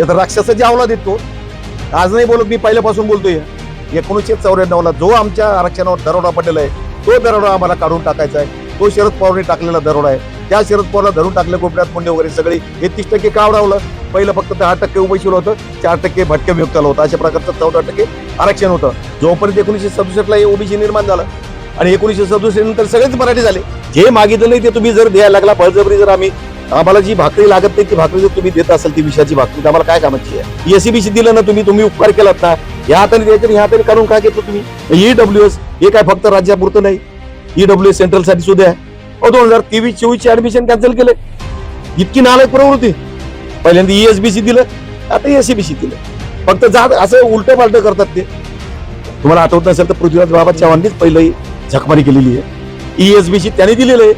हे तर राक्षसाची आवला देतो आज नाही बोलत मी पहिल्यापासून बोलतोय. एकोणीसशे चौऱ्याण्णवला जो आमच्या आरक्षणावर दरोडा पडलेला आहे तो दरोडा आम्हाला काढून टाकायचा आहे. तो शरद पवारने टाकलेला दरोडा आहे. त्या शरद पवारला धरून टाकले गोपीनाथ मुंडे वगैरे सगळे. हे तीस टक्के का आवडावलं पहिलं फक्त दहा टक्के उभयशील होतं चार टक्के भटके विमुक्ताला होतं. अशा प्रकारचं चौदा टक्के आरक्षण होतं. जोपर्यंत एकोणीसशे सदुसष्टला हे ओबीसी निर्माण झालं आणि एकोणीसशे सदुसष्ट नंतर सगळेच मराठी झाले. जे मागितलं नाही ते तुम्ही जर द्यायला लागला बळजबरी जर आम्ही आम्हाला जी भाकरी लागत नाही ती भाकरी जर तुम्ही देत असाल ती विषयाची भाकरी तर आम्हाला काय कामाची आहे? एसीबीसी दिलं ना तुम्ही तुम्ही उपकार केलात ना. या हाताने द्यायचं आणि ह्या हाताने काढून काय घेतो तुम्ही? ईडब्ल्यू एस हे काय फक्त राज्यापुरतं नाही. ईडब्ल्यू एस सेंट्रलसाठी सुद्धा आहे. दोन हजार तेवीस चोवीस चे ऍडमिशन कॅन्सल केले. इतकी नालायक प्रवृत्ती. पहिल्यांदा ईएसबीसी दिलं आता एसीबीसी दिलं. फक्त जात असं उलट पालट करतात ते. तुम्हाला आठवत नसेल तर पृथ्वीराज बाबा चव्हाणनीच पहिलं झकमारी केलेली आहे. ईएसबीसी त्याने दिलेलं आहे.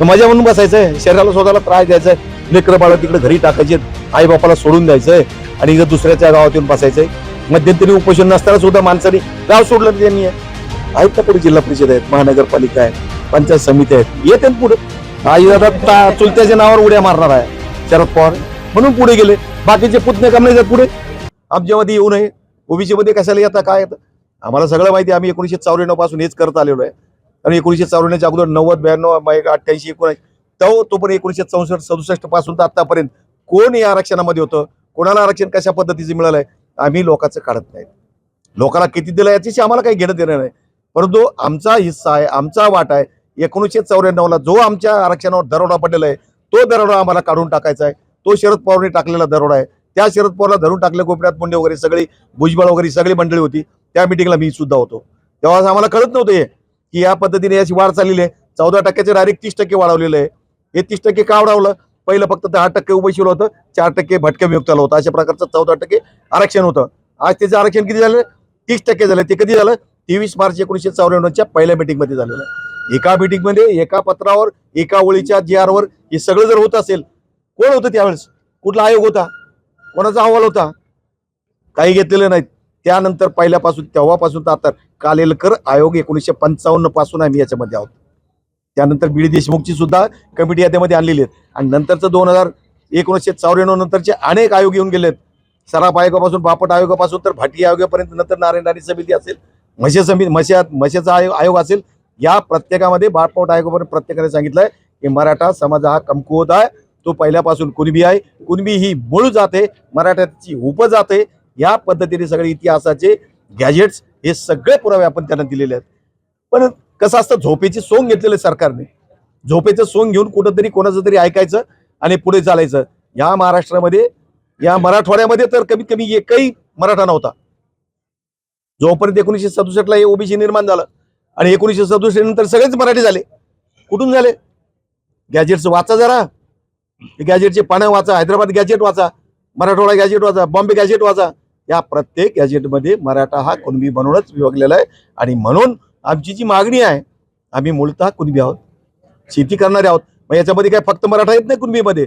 तर मजा म्हणून बसायचंय. शरीराला स्वतःला त्रास द्यायचा लेकरं बाळ तिकडे घरी टाकायचे आई बापाला सोडून द्यायचंय. आणि इथं दुसऱ्याच्या गावात येऊन बसायचंय. मध्यंतरी उपोषण नसताना सुद्धा माणसाने गाव सोडलं त्यांनी. आहेत का पुढे जिल्हा परिषद आहेत महानगरपालिका आहे पंचायत समिती आहेत. येते पुढे. आई दादा चुलत्याच्या नावावर उड्या मारणार आहे. शरद पवार. म्हणून पुढे गेले. बाकीचे पुतणे काम नाही जात पुढे. आमच्यामध्ये येऊ नये. ओबीसी मध्ये कशाला येतं काय येतं? आम्हाला सगळं माहिती आम्ही एकोणीशे चौऱ्याण्णवपासून हेच करत आलेलो आहे. आणि एकोणीशे चौऱ्याण्णवच्या अगोदर नव्वद ब्याण्णव अठ्ठ्याऐंशी एकोणऐंशी. तो तोपर्यंत एकोणीसशे चौसष्ट सदुसष्टपासून तर आतापर्यंत. कोण या आरक्षणामध्ये होतं? कोणाला आरक्षण कशा पद्धतीचं मिळालं आहे आम्ही लोकांचं काढत नाही. लोकांना किती दिलं याच्याशी आम्हाला काही घेणं देणं नाही. परंतु आमचा हिस्सा आहे आमचा वाट आहे. एकोणीसशे चौऱ्याण्णवला जो आमच्या आरक्षणावर दरोडा पडलेला आहे तो दरोडा आम्हाला काढून टाकायचा आहे. तो शरद पवारने टाकलेला दरोडा आहे. त्या शरद पवारला धरून टाकले गोपीनाथ मुंडे वगैरे सगळी भुजबळ वगैरे सगळी मंडळी होती. त्या मिटिंगला मी सुद्धा होतो. तेव्हा आम्हाला कळत नव्हतं हे. की या पद्धतीने याची वाढ चाललेली आहे. चौदा टक्क्याचे डायरेक्ट तीस टक्के वाढवलेलं आहे. हे तीस टक्के का वाढवलं? पहिलं फक्त दहा टक्के उभयशील होतं चार टक्के भटके विमुक्ताला होतं. अशा प्रकारचं चौदा टक्के आरक्षण होतं. आज त्याचं आरक्षण किती झालं? तीस टक्के झालं. ते कधी झालं? तेवीस मार्च एकोणीसशे चौऱ्याण्णवच्या पहिल्या मीटिंगमध्ये झालेलं आहे. एका मीटिंगमध्ये एका पत्रावर एका ओळीच्या जी आरवर हे सगळं जर होत असेल कोण होतं त्यावेळेस? कुठला आयोग होता? कोणाचा अहवाल होता? काही घेतलेलं नाहीत. त्यानंतर पहिल्यापासून तेव्हापासून तर आता कालेलकर आयोग एकोणीसशे पंचावन्नपासून आम्ही याच्यामध्ये आहोत. त्यानंतर बीडी देशमुखची सुद्धा कमिटी याच्यामध्ये आणलेली आहे आणि नंतरचं दोन हजार एकोणीसशे चौऱ्याण्णव नंतरचे अनेक आयोग येऊन गेलेत. सराफ आयोगापासून बापट आयोगापासून तर भाटी आयोगापर्यंत नंतर नारायण समिती असेल म्हशे समिती म्हशा म्हशेचा आयोग आयोग असेल या प्रत्येकामध्ये बापट आयोगापर्यंत प्रत्येकाने सांगितलंय की मराठा समाज हा कमकुवत आहे. तो पहिल्यापासून कुणबी आहे. कुणबी ही मूळ जाते मराठ्याची उपजात आहे. या पद्धतीने सगळे इतिहासाचे गॅजेट्स हे सगळे पुरावे आपण त्यांना दिलेले आहेत. पण कसं असतं झोपेची सोंग घेतलेले सरकारने. झोपेचं सोंग घेऊन कुठंतरी कोणाचं तरी ऐकायचं आणि पुढे चालायचं. या महाराष्ट्रामध्ये या मराठवाड्यामध्ये तर कमीत कमी एकही मराठा नव्हता. जोपर्यंत एकोणीसशे सदुसष्टला हे ओबीसी निर्माण झालं आणि एकोणीसशे सदुसष्ट नंतर सगळेच मराठी झाले. कुठून झाले? गॅजेटचं वाचा जरा. गॅजेटचे पानं वाचा हैदराबाद गॅजेट वाचा मराठवाडा गॅजेट वाचा बॉम्बे गॅजेट वाचा. या प्रत्येक गॅजेटमध्ये मराठा हा कुणबी म्हणूनच विभागलेला आहे. आणि म्हणून आमची जी मागणी आहे आम्ही मूळतः कुणबी आहोत. शेती करणारे आहोत. मग याच्यामध्ये काय फक्त मराठा येत नाही कुणबीमध्ये?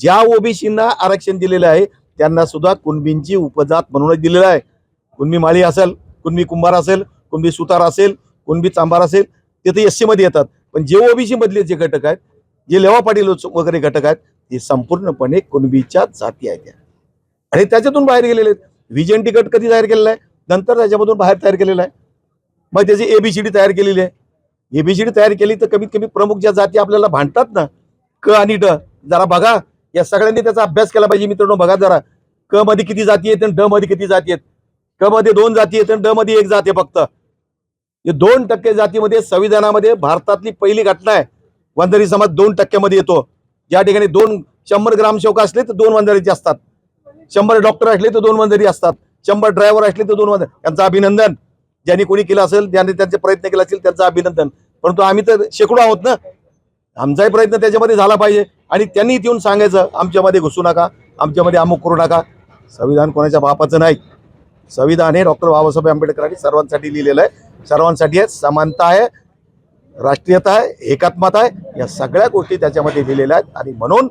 ज्या ओबीसींना आरक्षण दिलेलं आहे त्यांना सुद्धा कुणबींची उपजात म्हणूनच दिलेलं आहे. कुणबी माळी असेल कुणबी कुंभार असेल कुणबी सुतार असेल कुणबी चांभार असेल ते तर एसमध्ये येतात. पण जे ओबीसी मधले जे घटक आहेत जे लेवा पाटील वगैरे घटक आहेत ते संपूर्णपणे कुणबीच्या जाती आहेत. आणि त्याच्यातून बाहेर गेलेले आहेत. व्हिजन गट कधी तयार केलेला आहे? नंतर त्याच्यामधून बाहेर तयार केलेला आहे. मग त्याची एबीसीडी तयार केलेली आहे. एबीसीडी तयार केली तर कमीत कमी प्रमुख ज्या जाती आपल्याला भांडतात ना क आणि ड जरा बघा. या सगळ्यांनी त्याचा अभ्यास केला पाहिजे मित्रांनो बघा जरा. क मध्ये किती जाती आहेत आणि ड मध्ये किती जाती आहेत? क मध्ये दोन जाती आहेत आणि ड मध्ये एक जात आहे फक्त. हे दोन टक्के जातीमध्ये संविधानामध्ये भारतातली पहिली घटना आहे. वंजारी समाज दोन टक्क्यामध्ये येतो. ज्या ठिकाणी दोन शंभर ग्रामसेवक असले तर दोन वंजारीचे असतात. शंभर डॉक्टर असले तर दोन वंजारी असतात. शंभर ड्रायव्हर असले तर दोन मंदिर. त्यांचं अभिनंदन. ज्यांनी कोणी केलं असेल ज्यांनी त्यांचे प्रयत्न केला असेल त्यांचं अभिनंदन. परंतु आम्ही तर शेकडो आहोत ना? आमचाही प्रयत्न त्याच्यामध्ये झाला पाहिजे. आणि त्यांनी येऊन सांगायचं आमच्यामध्ये घुसू नका. आमच्यामध्ये अमुक करू नका. संविधान कोणाच्या बापाचं नाही. संविधान हे डॉक्टर बाबासाहेब आंबेडकरांनी सर्वांसाठी लिहिलेलं आहे. सर्वांसाठी आहे. समानता आहे. राष्ट्रीयता आहे. एकात्मता आहे. या सगळ्या गोष्टी त्याच्यामध्ये लिहिलेल्या आहेत. आणि म्हणून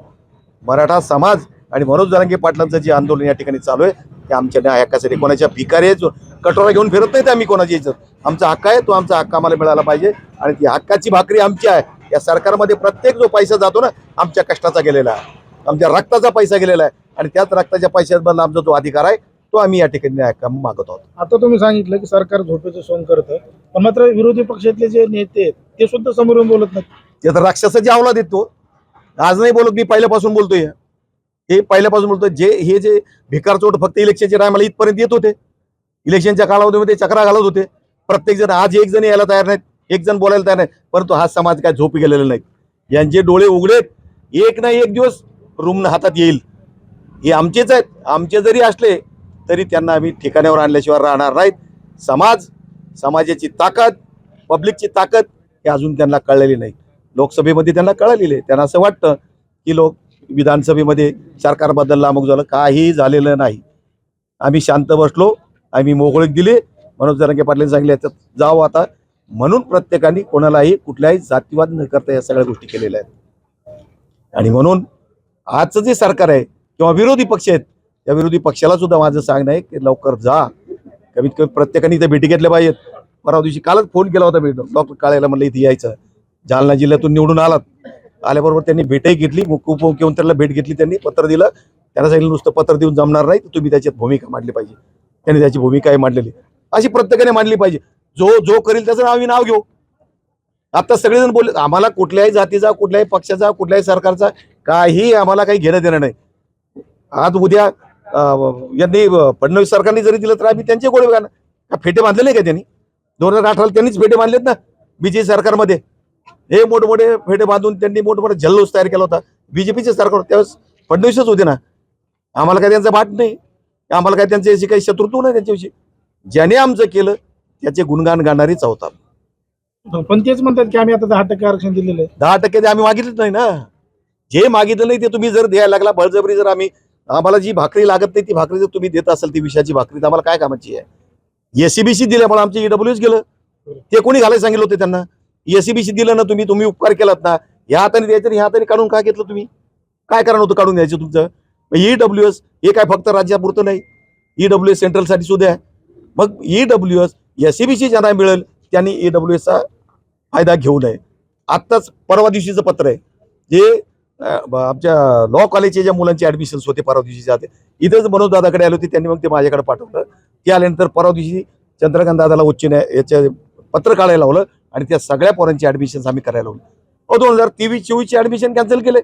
मराठा समाज आणि मनोज जरांगे पाटलांचं जे आंदोलन या ठिकाणी चालू आहे ते आमच्या न्याय हक्कासाठी कोणाच्या भिकारी जो कटोरा घेऊन फिरत नाही ते आम्ही कोणाची इज्जत आमचा हक्क आहे तो आमचा हक्क आम्हाला मिळाला पाहिजे. आणि ती हक्काची भाकरी आमची आहे. या सरकारमध्ये प्रत्येक जो पैसा जातो ना आमच्या कष्टाचा गेलेला आहे. आमच्या रक्ताचा पैसा गेलेला आहे. आणि त्याच रक्ताच्या पैशाबद्दल आमचा जो अधिकार आहे तो आम्ही या ठिकाणी न्याय मागत आहोत. आता तुम्ही सांगितलं की सरकार झोपेचं सोंग करतं. पण मात्र विरोधी पक्षातले जे नेते आहेत ते सुद्धा समोर येऊन बोलत नाहीत. ते तर राक्षसाची अवलाद देतो आज नाही बोलत मी पहिल्यापासून बोलतोय. हे पहिल्यापासून बोलतो जे हे जे भिकार चोट फक्त इलेक्शनच्या टायमाला इथपर्यंत येत होते. इलेक्शनच्या कालावधीमध्ये चक्रा घालत होते. प्रत्येक जण आज एक जण यायला तयार नाहीत एक जण बोलायला तयार नाही परंतु हा समाज काय झोपी गेलेला नाही. यांचे डोळे उघडेत. एक ना एक दिवस रुग्ण हातात येईल. हे आमचेच आहेत. आमचे जरी असले तरी त्यांना आम्ही ठिकाण्यावर आणल्याशिवाय राहणार नाहीत. समाज समाजाची ताकद पब्लिकची ताकद हे अजून त्यांना कळलेली नाही. लोकसभेमध्ये त्यांना कळलेली आहे. त्यांना असं वाटतं की लोक विधानसभेमध्ये सरकार बदललं अमुक झालं काही झालेलं नाही. आम्ही शांत बसलो आम्ही मोकळीक दिले. मनोज जरांगे पाटील सांगितले याच्यात जावं आता. म्हणून प्रत्येकाने कोणालाही कुठल्याही जातीवाद न करता या सगळ्या गोष्टी केलेल्या आहेत. आणि म्हणून आजचं जे सरकार आहे किंवा विरोधी पक्ष आहेत त्या विरोधी पक्षाला सुद्धा माझं सांगणं आहे की लवकर जा. कमीत कमी प्रत्येकाने इथे भेटी घेतल्या पाहिजेत. परवा दिवशी कालच फोन केला होता मी डॉक्टर काळेला म्हणलं इथे यायचं. जालना जिल्ह्यातून निवडून आलात. आल्याबरोबर त्यांनी भेटही घेतली. मुख्य उपमुख्यमंत्र्याला भेट घेतली त्यांनी पत्र दिलं. त्यांना सांगितलं नुसतं पत्र देऊन जमणार नाही तर तुम्ही त्याच्यात भूमिका मांडली पाहिजे. त्यांनी त्याची भूमिकाही मांडलेली. अशी प्रत्येकाने मांडली पाहिजे. जो जो करेल त्याचं नाव आम्ही नाव घेऊ. आता सगळेजण बोलले आम्हाला कुठल्याही जातीचा कुठल्याही पक्षाचा कुठल्याही सरकारचा काही आम्हाला काही घेणं देणं नाही. आज उद्या यांनी फडणवीस सरकारने जरी दिलं तर आम्ही त्यांचे गोळे का फेटे बांधले नाही का त्यांनी? दोन हजार अठराला त्यांनीच फेटे बांधलेत ना बीजेपी सरकारमध्ये. हे मोठमोठे फेटे बांधून त्यांनी मोठमोठा जल्लोष तयार केला होता. बीजेपीचे सरकार त्यावेळेस फडणवीसच होते ना. आम्हाला काय त्यांचा भाट नाही. आम्हाला काय त्यांच्याशी काही शत्रुत्व नाही त्यांच्याविषयी. ज्याने आमचं केलं त्याचे गुणगान गाणारीच आहोत आम्ही. पण तेच म्हणतात की आम्ही आता दहा टक्के आरक्षण दिलेलं आहे. दहा टक्के ते आम्ही मागितलेच नाही ना. जे मागितलं नाही ते तुम्ही जर द्यायला लागला बळजबरी जर आम्ही आम्हाला जी भाकरी लागत नाही ती भाकरी जर तुम्ही देत असाल ती विषयाची भाकरी तर आम्हाला काय कामाची आहे? एसीबीसी दिल्यामुळे आमचे ईडब्ल्यूएस गेलं. ते कोणी घालायला सांगितलं होते त्यांना? एसीबीसी दिलं ना तुम्ही तुम्ही उपकार केलात ना. या हाताने द्यायचं ह्या हाताने काढून का घेतलं तुम्ही? काय कारण होतं काढून द्यायचं तुमचं? ई डब्ल्यू एस हे काय फक्त राज्यापुरतं नाही. ई डब्ल्यू एस सेंट्रलसाठी सुद्धा आहे. मग ई डब्ल्यू एस एसीबीसी ज्यांना मिळेल त्यांनी ईडब्ल्यूएसचा फायदा घेऊ नये. आत्ताच परवा दिवशीचं पत्र आहे. जे आमच्या लॉ कॉलेजच्या ज्या मुलांचे ऍडमिशन्स होते परवा दिवशी जाते इथेच मनोज दादाकडे आले होते त्यांनी मग ते माझ्याकडे पाठवलं. ते आल्यानंतर परवा दिवशी चंद्रकांत दादाला उच्च न्याय याच्या पत्र काढायला लावलं. आणि त्या सगळ्या पोरांची ऍडमिशन आम्ही करायला लावली. अहो दोन हजार तेवीस चोवीसची ऍडमिशन कॅन्सल केले.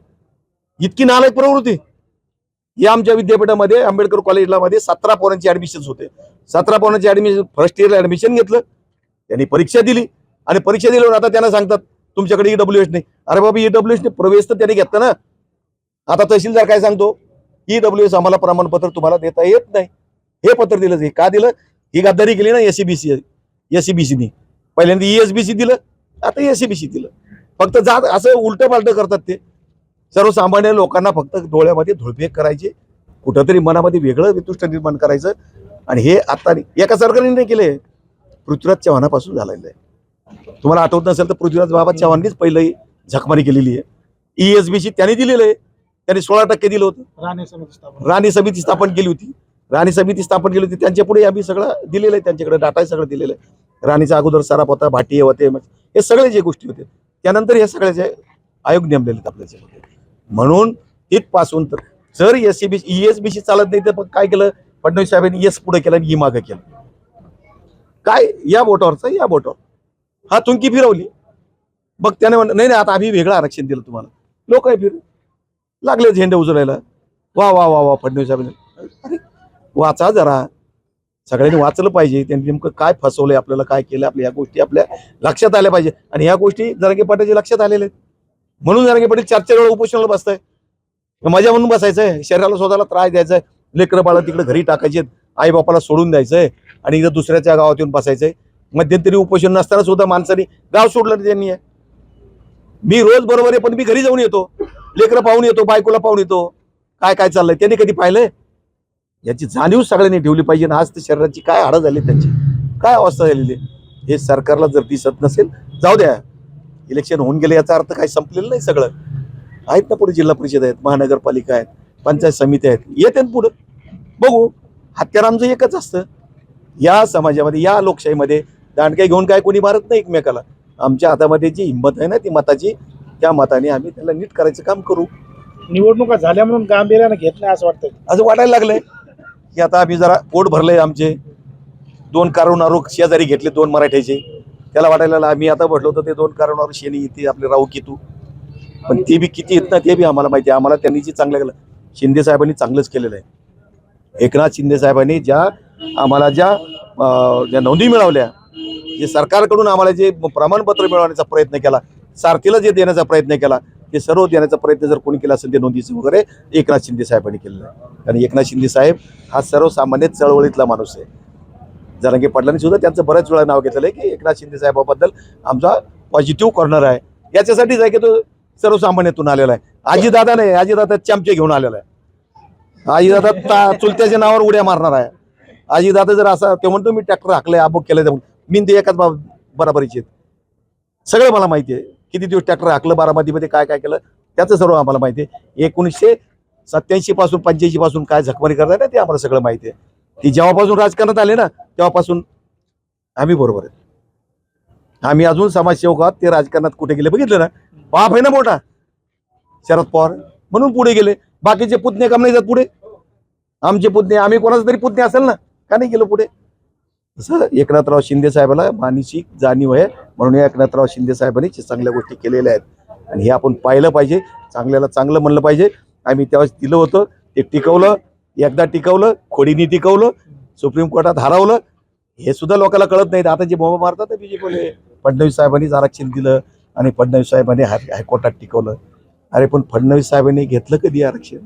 इतकी नालायक प्रवृत्ती. या आमच्या विद्यापीठामध्ये आंबेडकर कॉलेजला मध्ये सतरा पोरांची ऍडमिशन होते. सतरा पोरांची ऍडमिशन फर्स्ट इयरला ऍडमिशन घेतलं. त्यांनी परीक्षा दिली. आणि परीक्षा दिल्यावर आता त्यांना सांगतात तुमच्याकडे ईडब्ल्यूएस नाही. अरे बाबा ईडब्ल्यूएस ने प्रवेश तर त्यांनी घेतला ना. आता तहसीलदार काय सांगतो? ईडब्ल्यूएस आम्हाला प्रमाणपत्र तुम्हाला देता येत नाही. हे पत्र दिलं हे का दिलं? ही गद्दारी केली ना एसीबीसी एसीबीसीनी पहिल्यांदा ईएसबीसी दिलं आता एसीबीसी दिलं. फक्त जात असं उलट पालट करतात ते. सर्वसामान्य लोकांना फक्त डोळ्यामध्ये धुळफेक करायचे कुठंतरी मनामध्ये वेगळं वितुष्ट निर्माण करायचं. आणि हे आता. एका सरकारने नाही केले पृथ्वीराज चव्हाणापासून झालेलं आहे. तुम्हाला आठवत नसेल तर पृथ्वीराज बाबा चव्हाणनीच पहिलं झकमारी केलेली आहे. ईएसबीसी त्यांनी दिलेलं आहे. त्यांनी सोळा टक्के दिलं होतं. राणे समिती स्थापन. राणी समिती स्थापन केली होती. राणी समिती स्थापन केली होती. त्यांच्या पुढे आम्ही सगळं दिलेलं आहे. त्यांच्याकडे डाटा सगळं दिलेलं आहे. राणीचा अगोदर सराप होता भाटी होते म्हणजे हे सगळे जे गोष्टी होते त्यानंतर हे सगळ्याचे आयोग नेमलेले आहेत आपल्याच्यामध्ये म्हणून तिथपासून तर जर S C B S B C चालत नाही तर काय केलं? फडणवीस साहेबांनी एस पुढे केलं आणि ई मागं केलं. काय? या बोटावरचं या बोटावर. हा तुंकी फिरवली. मग त्याने म्हणलं नाही नाही आता आम्ही वेगळं आरक्षण दिलं तुम्हाला. लोक आहे फिर लागले झेंडे उजळायला. वा वा वा वा फडणवीस साहेबांनी. अरे वाचा जरा. सगळ्यांनी वाचलं पाहिजे. त्यांनी नेमकं काय फसवलंय आपल्याला काय केलं आपल्या या गोष्टी आपल्या लक्षात आल्या पाहिजे. आणि या गोष्टी जरांगे पाटीलच्या लक्षात आलेल्या आहेत. म्हणून जरांगे पाटील चार चार वेळा उपोषणाला बसतंय. मजा म्हणून बसायचंय. शरीराला स्वतःला त्रास द्यायचा आहे लेकरं बाळा तिकडे घरी टाकायचे आई बापाला सोडून द्यायचंय. आणि इथं दुसऱ्याच्या गावात येऊन बसायचंय. मध्यंतरी उपोषण नसताना सुद्धा माणसाने गाव सोडलं त्यांनी. मी रोज बरोबर आहे पण मी घरी जाऊन येतो. लेकरं पाहून येतो बायकोला पाहून येतो. काय काय चाललंय? त्यांनी कधी पाहिलंय? याची जाणीव सगळ्यांनी ठेवली पाहिजे. आणि आज ते शरीराची काय हाडं झाली त्यांची? काय अवस्था झालेली आहे? हे सरकारला जर दिसत नसेल जाऊ द्या. इलेक्शन होऊन गेले याचा अर्थ काय संपलेलं नाही सगळं. आहेत ना पुढे जिल्हा परिषद आहेत महानगरपालिका आहेत पंचायत समिती आहेत. येते ना पुढं. बघू. हत्यार आमचं एकच असतं. या समाजामध्ये या लोकशाहीमध्ये दांडक्या घेऊन काय कोणी मारत नाही एकमेकाला? आमच्या हातामध्ये जी हिंमत आहे ना ती मताची त्या मताने आम्ही त्याला नीट करायचं काम करू. निवडणुका झाल्या म्हणून गांभीर्यानं घेत नाही असं वाटतं असं वाटायला लागलंय. की आता आम्ही जरा पोट भरलंय आमचे. दोन कारुणारू शेजारी घेतले दोन मराठ्याचे. त्याला वाटायला आम्ही आता म्हटलं होतं ते दोन कारुणारू शेणी येते आपले राहू केतू पण ते बी किती येत ना ते बी आम्हाला माहिती आहे. आम्हाला त्यांनी जे चांगलं केलं शिंदे साहेबांनी चांगलंच केलेलं आहे. एकनाथ शिंदे साहेबांनी ज्या आम्हाला ज्या ज्या नोंदी मिळवल्या जे सरकारकडून आम्हाला जे प्रमाणपत्र मिळवण्याचा प्रयत्न केला सारथीला जे देण्याचा प्रयत्न केला ते सर्व देण्याचा प्रयत्न जर कोणी केला असेल ते नोंदीचं वगैरे एकनाथ शिंदे साहेबांनी केलेलं आहे. कारण एकनाथ शिंदे साहेब हा सर्वसामान्य चळवळीतला माणूस आहे. जरांगे पाटलांनी सुद्धा त्यांचं बऱ्याच वेळा नाव घेतलेलं आहे की एकनाथ शिंदे साहेबाबद्दल आमचा पॉझिटिव्ह कॉर्नर आहे. याच्यासाठीच आहे की तो सर्वसामान्यातून आलेला आहे. आजीदादा नाही आजीदादा चमचे घेऊन आलेला आहे. आजीदादा ता चुलत्याच्या नावावर उड्या मारणार आहे. आजीदादा जर असा ते म्हणतो मी ट्रॅक्टर हाकलंय अबोक केलं मी ते एकाच बा- बराबरीचे आहेत. सगळं मला माहिती आहे. किती दिवस ट्रॅक्टर हाकलं बारामतीमध्ये काय काय केलं? त्याचं सर्व आम्हाला माहिती आहे. एकोणीसशे सत्याऐंशी पासून पंच्याऐंशी पासून काय झकमारी करताय ना ते आम्हाला सगळं माहिती आहे. ती जेव्हापासून राजकारणात आले ना तेव्हापासून आम्ही बरोबर आहे. आम्ही अजून समाजसेवक आहोत ते राजकारणात कुठे गेले बघितलं ना? बाप आहे ना मोठा. शरद पवार म्हणून पुढे गेले. बाकीचे पुतणे काम नाही जात पुढे. आमचे पुतणे आम्ही कोणाचा तरी पुतणे असेल ना? का नाही गेलो पुढे? तसं एकनाथराव शिंदे साहेबाला मानसिक जाणीव आहे. म्हणून या एकनाथराव शिंदे साहेबांनी चांगल्या गोष्टी केलेल्या आहेत. आणि हे आपण पाहिलं पाहिजे. चांगल्याला चांगलं म्हणलं पाहिजे. आम्ही त्यावेळेस दिलं होतं. ते टिकवलं. एकदा टिकवलं. खोडीनी टिकवलं. सुप्रीम कोर्टात हरवलं. हे सुद्धा लोकांना कळत नाही. आता जे बोंबा मारतात ना बीजेपीले फडणवीस साहेबांनीच आरक्षण दिलं आणि फडणवीस साहेबांनी हाय हायकोर्टात टिकवलं. अरे पण फडणवीस साहेबांनी घेतलं कधी आरक्षण?